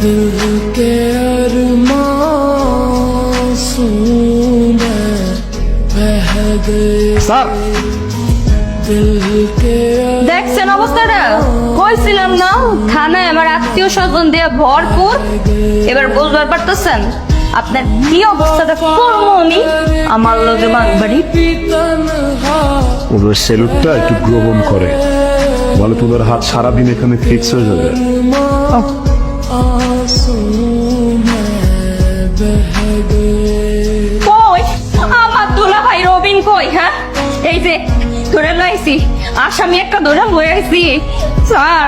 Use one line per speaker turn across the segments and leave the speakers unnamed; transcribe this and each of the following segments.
दिल के अरमासूम में बह गए
স্যার
दिल के
দেখছেন অবস্থাটা কইছিলাম না থানায় আমার আত্মীয় স্বজন দিয়ে ভরপুর এবার বুঝবার পারতেছেন আপনার কি অবস্থাটা করবো আমি আমার লোকে বাড়ি
तन्हा
ওদের সেলুটটা একটু গ্রহণ করে বলে তোদের হাত সারাদিন এখানে ফিক্স হয়ে যাবে
এই যে, ধরে লাইছি, আসামি একটা ধরে আইছি স্যার,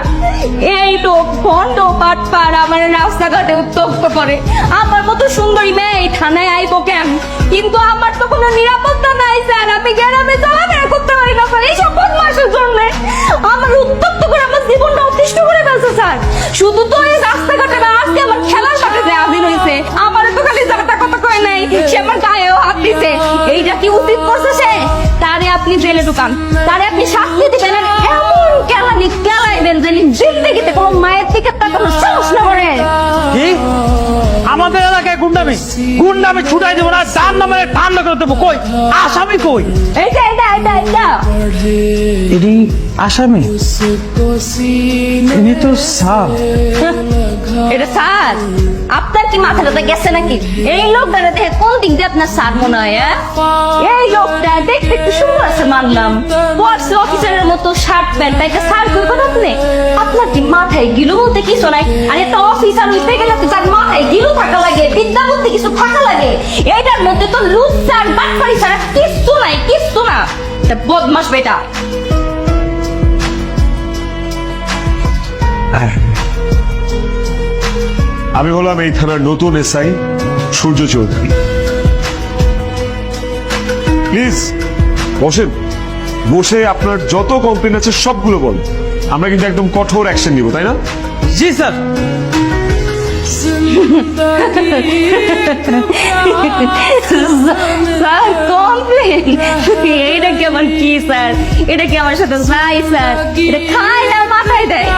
এই লোক ভণ্ড পাটপার আমার রাস্তাঘাটে উত্তপ্ত করে। আমার মতো সুন্দরী মেয়ে এই থানায় আইবো কেন? কিন্তু আমার তো কোনো নিরাপত্তা নাই, স্যার। আমি গ্রামে চলাফেরা করতে পারি না, স্যার। এইসব বদমাসের জন্য আমার উত্তপ্ত করে আমার জীবনটা অতিষ্ঠ করে ফেলছে, স্যার। শুধু তো এই রাস্তাঘাটে না, আজকে আমার খেলার মাঠে যে হাজির হয়েছে আমার তো খালি যারা কথা কয় নাই। সে আমার গায়েও হাত দিছে। এইটা কি উচিত করছে আপনি জেলে ঢুকান। তারে আপনি শাস্তি দিবেন। এমন কেলানি কেলাইবেন যে জিন্দগিতে কোনো মায়ের দিকে তাকানোর
নামে কোন নামে ছুটাই দেবো না তার নামে ঠান্ডা করে দেবো। কই? আসামি কই? এটি আসামি? তিনি তো সাপ
এটা আপনার কি মাথাটা গেছে নাকি? এই লোকটা দেখে কোন দিক দিয়ে আপনার মনে হয় হ্যাঁ? এই লোকটা দেখতে একটু সুন্দর আছে মানলাম। অফিসারের মতো শার্ট প্যান্ট করবেন আপনি? আপনার কি মাথায় গিলো বলতে কিছু নাই? আর এটা অফিসার হইতে গেলে তার মাথায় গিলু থাকা লাগে বিদ্যা বলতে কিছু থাকা লাগে। এইটার মধ্যে তো লুজ স্যার বাটপারি ছাড়া কিচ্ছু নাই কিচ্ছু না। এটা বদমাস বেটা।
আমি হলাম এই থানার নতুন এসআই সূর্য চৌধুরী। প্লিজ বসেন। বসে আপনার যত কমপ্লেন আছে সবগুলো বল আমরা কিন্তু একদম কঠোর অ্যাকশন নিব তাই না?
জি স্যার।
স্যার কমপ্লেন এটা কেমন কি স্যার এটা কি আমার সাথে যাই স্যার এটা খায় না মাথায় দেয়